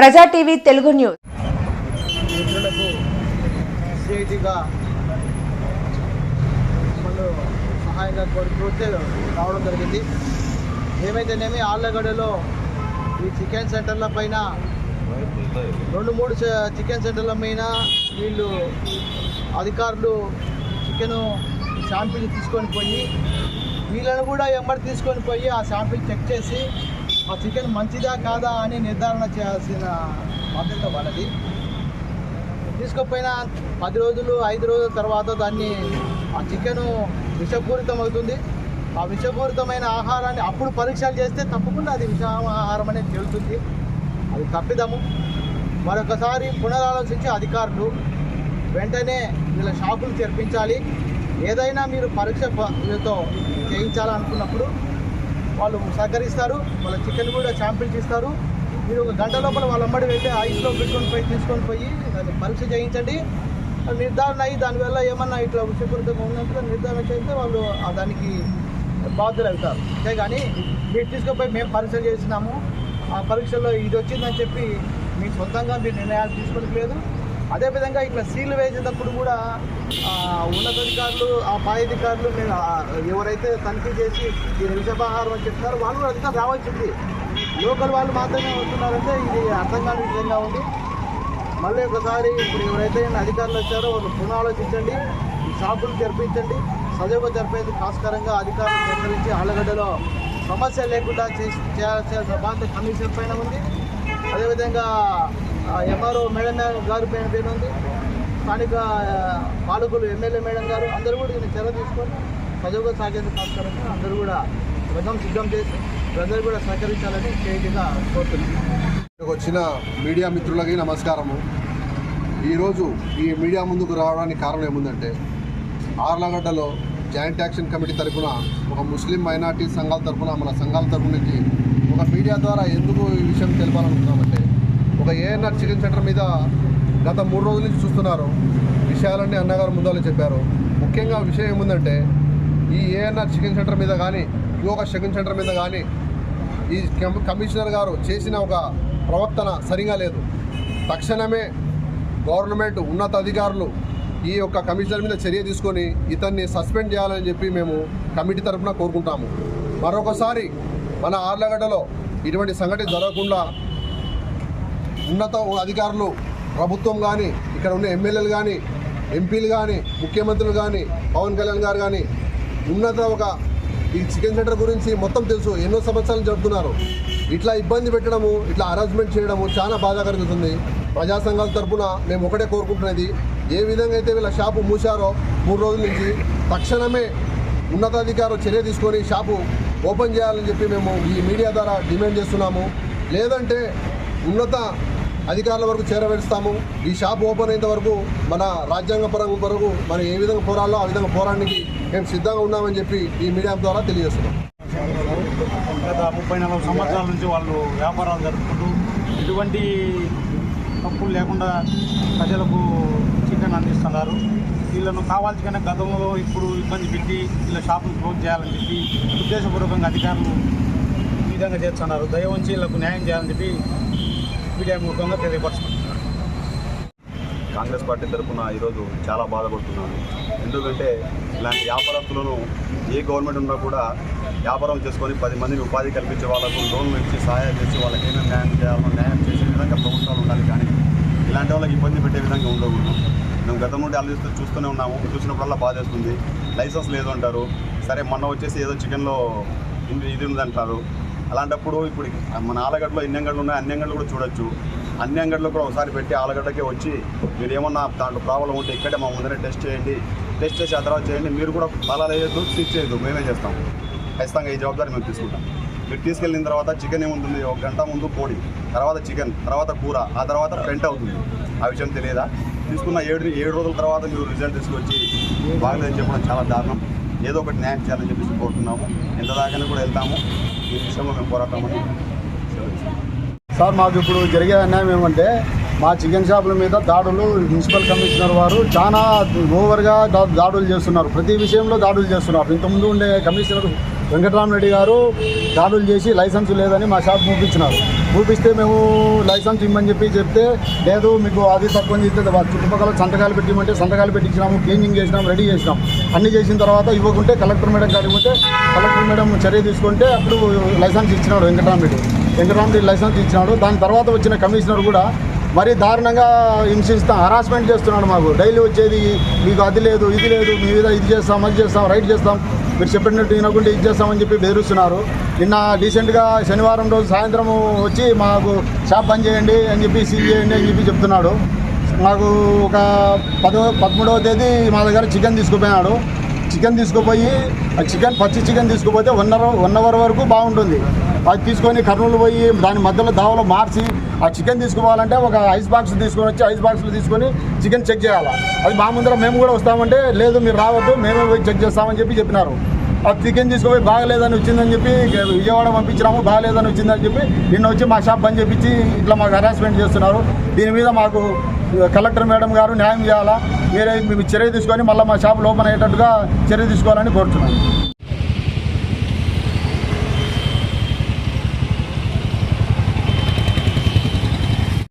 ప్రజా TV Telugu news. సహాయంగా కోరుకుంటే రావడం జరిగింది. ఏమైతేనేమి ఆళ్ళగడలో ఈ చికెన్ సెంటర్ల పైన రెండు మూడు చికెన్ సెంటర్ల పైన వీళ్ళు అధికారులు చికెను శాంపిల్ తీసుకొని పోయి వీళ్ళను కూడా ఎంబడి తీసుకొని పోయి ఆ శాంపిల్ చెక్ చేసి ఆ చికెన్ మంచిదా కాదా అని నిర్ధారణ చేయాల్సిన బాధ్యత వాళ్ళది. తీసుకుపోయిన పది రోజులు ఐదు రోజుల తర్వాత దాన్ని ఆ చికెను విషపూరితం అవుతుంది ఆ విషపూరితమైన ఆహారాన్ని అప్పుడు పరీక్షలు చేస్తే తప్పకుండా అది విష ఆహారం అనేది తెలుస్తుంది. అది తప్పిదము. మరొకసారి పునరాలోచించి అధికారులు వెంటనే వీళ్ళ షాపులు తెరిపించాలి. ఏదైనా మీరు పరీక్ష చేయించాలనుకున్నప్పుడు వాళ్ళు సహకరిస్తారు వాళ్ళ చికెన్ కూడా శాంపిల్స్ ఇస్తారు మీరు ఒక గంట లోపల వాళ్ళ అమ్మడి వెళ్ళి ఐస్లో పెట్టుకొని పోయి తీసుకొని పోయి దాన్ని పరీక్ష చేయించండి. నిర్ధారణ అయ్యి దానివల్ల ఏమన్నా ఇట్లా విషపూరితంగా ఉన్నట్టుగా నిర్ధారణ చేస్తే వాళ్ళు దానికి బాధ్యులు అవుతారు. అంతేగాని మీరు తీసుకుపోయి మేము పరీక్ష చేసినాము ఆ పరీక్షలో ఇది వచ్చిందని చెప్పి మీ సొంతంగా మీరు నిర్ణయాలు తీసుకోవట్లేదు అదేవిధంగా ఇట్లా సీలు వేసేటప్పుడు కూడా ఉన్నతాధికారులు ఆ పై అధికారులు మీరు ఎవరైతే తనిఖీ చేసి ఇది విషపాహారం అని చెప్తున్నారో వాళ్ళు కూడా అధికారులు రావాల్సింది లోకల్ వాళ్ళు మాత్రమే వస్తున్నారంటే ఇది అర్థం కాని విధంగా ఉంది మళ్ళీ ఒకసారి ఇప్పుడు ఎవరైతే అధికారులు వచ్చారో వాళ్ళు పునరాలోచించండి షాపులు జరిపించండి సజీవ జరిపేందుకు ఆస్కారంగా అధికారులు సేకరించి ఆలగడ్డలో సమస్య లేకుండా చేసి చేయాల్సిన బాధ్యత కమిషన్ పైన ఉంది. అదేవిధంగా ఎంఆర్ఓ మేడం గారి పైన పేరు ఉంది స్థానిక పాలకులు ఎమ్మెల్యే మేడం గారు అందరూ కూడా దీన్ని చర్య తీసుకొని సజీవంగా సాగేందుకు సంస్కరించి అందరూ కూడా రథం సిద్ధం చేసి ప్రజలు కూడా సహకరించాలని చేయగా కోరుతున్నాను వచ్చిన మీడియా మిత్రులకి నమస్కారము. ఈరోజు ఈ మీడియా ముందుకు రావడానికి కారణం ఏముందంటే ఆర్లగడ్డలో జాయింట్ యాక్షన్ కమిటీ తరఫున ఒక ముస్లిం మైనార్టీ సంఘాల తరఫున మన సంఘాల తరఫు నుంచి ఒక మీడియా ద్వారా ఎందుకు ఈ విషయం తెలపాలనుకున్నామంటే ఒక ఏఎన్ఆర్ చికెన్ సెంటర్ మీద గత మూడు రోజుల నుంచి చూస్తున్నారు. విషయాలన్నీ అన్నగారు ముందాలో చెప్పారు. ముఖ్యంగా విషయం ఏముందంటే ఈ ఏఎన్ఆర్ చికెన్ సెంటర్ మీద కానీ ఇంకొక చికెన్ సెంటర్ మీద కానీ ఈ కమిషనర్ గారు చేసిన ఒక ప్రవర్తన సరిగా లేదు. తక్షణమే గవర్నమెంట్ ఉన్నత అధికారులు ఈ యొక్క కమిషనర్ మీద చర్య తీసుకొని ఇతన్ని సస్పెండ్ చేయాలని చెప్పి మేము కమిటీ తరఫున కోరుకుంటాము. మరొకసారి మన ఆర్లగడ్డలో ఇటువంటి సంఘటన జరగకుండా ఉన్నత అధికారులు ప్రభుత్వం కానీ ఇక్కడ ఉన్న ఎమ్మెల్యేలు కానీ ఎంపీలు కానీ ముఖ్యమంత్రులు కానీ పవన్ కళ్యాణ్ గారు కానీ ఉన్నత ఒక ఈ చికెన్ సెంటర్ గురించి మొత్తం తెలుసు. ఎన్నో సంవత్సరాలు జరుపుతున్నారు. ఇట్లా ఇబ్బంది పెట్టడము ఇట్లా అరేంజ్మెంట్ చేయడము చాలా బాధ కలుగుతుంది ప్రజా సంఘాల తరఫున మేము ఒకటే కోరుకుంటున్నది. ఏ విధంగా అయితే వీళ్ళ షాపు మూసారో మూడు రోజుల నుంచి తక్షణమే ఉన్నతాధికారులు చర్య తీసుకొని షాపు ఓపెన్ చేయాలని చెప్పి మేము ఈ మీడియా ద్వారా డిమాండ్ చేస్తున్నాము. లేదంటే ఉన్నత అధికారుల వరకు చేరవేస్తాము ఈ షాప్ ఓపెన్ అయినంత వరకు మన రాజ్యాంగ రాజ్యాంగపరం వరకు మనం ఏ విధంగా పోరాలో ఆ విధంగా పోరాడానికి మేము సిద్ధంగా ఉన్నామని చెప్పి ఈ మీడియా ద్వారా తెలియజేస్తున్నాం. గత ముప్పై నలభై సంవత్సరాల నుంచి వాళ్ళు వ్యాపారాలు జరుపుకుంటూ ఎటువంటి తప్పులు లేకుండా ప్రజలకు చికెన్ అందిస్తున్నారు. వీళ్ళను కావాల్సిన గతంలో ఇప్పుడు ఇబ్బంది పెట్టి వీళ్ళ షాపులు క్లోజ్ చేయాలని చెప్పి ఉద్దేశపూర్వకంగా అధికారులు ఈ విధంగా చేస్తున్నారు. దయ ఉంచి వీళ్ళకు న్యాయం చేయాలని చెప్పి మీడియా ముఖంగా తెలియపరుచుకుంటున్నారు. కాంగ్రెస్ పార్టీ తరఫున ఈరోజు చాలా బాధపడుతున్నాను ఎందుకంటే ఇలాంటి వ్యాపారస్తులను ఏ గవర్నమెంట్ ఉన్నా కూడా వ్యాపారం చేసుకొని పది మందిని ఉపాధి కల్పించే వాళ్ళకు లోన్లు ఇచ్చి సహాయం చేసి వాళ్ళకి ఏమేమి న్యాయం చేయాలో న్యాయం చేసే విధంగా ప్రభుత్వాలు ఉండాలి కానీ ఇలాంటి వాళ్ళకి ఇబ్బంది పెట్టే విధంగా ఉండకూడదు. మేము గతం నుండి ఆలోచిస్తూ చూస్తూనే ఉన్నాము. చూసినప్పుడల్లా బాధేస్తుంది లైసెన్స్ లేదు అంటారు. సరే మొన్న వచ్చేసి ఏదో చికెన్లో ఇది ఇది ఉందంటారు అలాంటప్పుడు ఇప్పుడు మన ఆలగడ్డలో ఇన్ని అంగడ్లు ఉన్నాయి అన్ని అంగడ్లు కూడా చూడొచ్చు. అన్ని అంగడ్లు కూడా ఒకసారి పెట్టి ఆలగడ్డకే వచ్చి మీరు ఏమన్నా దాంట్లో ప్రాబ్లం ఉంటే ఇక్కడే మా ముందరే టెస్ట్ చేయండి. టెస్ట్ చేసి ఆ తర్వాత చేయండి. మీరు కూడా తాళాలు వేయద్దు స్టిచ్ చేయొద్దు. మేమే చేస్తాం. ఖచ్చితంగా ఈ జవాబుదారి మేము తీసుకుంటాం. మీరు తీసుకెళ్ళిన తర్వాత చికెన్ ఏముంటుంది? ఒక గంట ముందు కోడి తర్వాత చికెన్ తర్వాత కూర ఆ తర్వాత పెంట్ అవుతుంది. ఆ విషయం తెలియదా? తీసుకున్న ఏడు ఏడు రోజుల తర్వాత మీరు రిజల్ట్ తీసుకొచ్చి బాగలేదని చెప్పడం చాలా దారుణం. ఏదో ఒకటి న్యాయం చేయాలని చెప్పేసి కోరుతున్నాము. ఎంత దాకానే కూడా వెళ్తాము. ఈ విషయంలో మేము పోరాటమని సార్ మాకు ఇప్పుడు జరిగే అన్యాయం ఏమంటే మా చికెన్ షాపుల మీద దాడులు మున్సిపల్ కమిషనర్ వారు చాలా ఓవర్గా దా- దాడులు చేస్తున్నారు. ప్రతి విషయంలో దాడులు చేస్తున్నారు. ఇంతకుముందు ఉండే కమిషనర్ వెంకటరామరెడ్డి గారు దాడులు చేసి లైసెన్స్ లేదని మా షాప్ చూపించినారు చూపిస్తే మేము లైసెన్స్ ఇమ్మని చెప్పి చెప్తే లేదు మీకు అది తక్కువ చెప్తే చుట్టుపక్కల సంతకాలు పెట్టిమంటే సంతకాలు పెట్టించినాము క్లీనింగ్ చేసినాం రెడీ చేసినాం అన్ని చేసిన తర్వాత ఇవ్వకుంటే కలెక్టర్ మేడం కాడికి కలెక్టర్ మేడం చర్య తీసుకుంటే అప్పుడు లైసెన్స్ ఇచ్చినాడు వెంకటరామరెడ్డి. వెంకటరామరెడ్డి లైసెన్స్ ఇచ్చినాడు. దాని తర్వాత వచ్చిన కమిషనర్ కూడా మరీ దారుణంగా హింసిస్తాం హరాస్మెంట్ చేస్తున్నాడు మాకు. డైలీ వచ్చేది మీకు అది లేదు ఇది లేదు మీ మీద ఇది చేస్తాం అది చేస్తాం రైట్ చేస్తాం మీరు చెప్పినట్టు వినకుంటే ఇది చేస్తామని చెప్పి బెదిరిస్తున్నారు. నిన్న రీసెంట్గా శనివారం రోజు సాయంత్రం వచ్చి మాకు షాప్ బంద్ చేయండి అని చెప్పి సీల్ చేయండి అని చెప్పి చెప్తున్నాడు. మాకు ఒక పదో పదమూడవ తేదీ మా దగ్గర చికెన్ తీసుకుపోయినాడు. చికెన్ తీసుకుపోయి ఆ చికెన్ పచ్చి చికెన్ తీసుకుపోతే వన్ అవర్ వన్ అవర్ వరకు బాగుంటుంది. అది తీసుకొని కర్నూలు పోయి దాని మధ్యలో దావలో మార్చి ఆ చికెన్ తీసుకోవాలంటే ఒక ఐస్ బాక్స్ తీసుకొని వచ్చి ఐస్ బాక్స్లో తీసుకొని చికెన్ చెక్ చేయాలి. అది మా ముందర మేము కూడా వస్తామంటే లేదు మీరు రావద్దు మేమే పోయి చెక్ చేస్తామని చెప్పి చెప్పినారు. ఆ చికెన్ తీసుకుపోయి బాగలేదని వచ్చిందని చెప్పి విజయవాడ పంపించినాము బాగలేదని వచ్చిందని చెప్పి నిన్న వచ్చి మా షాప్ బంద్ చేపించి ఇట్లా మాకు హరాస్మెంట్ చేస్తున్నారు. దీని మీద మాకు కలెక్టర్ మేడం గారు న్యాయం చేయాలా? మీరే మేము చర్య తీసుకొని మళ్ళీ మా షాప్ ఓపెన్ అయ్యేటట్టుగా చర్య తీసుకోవాలని కోరుతున్నాను.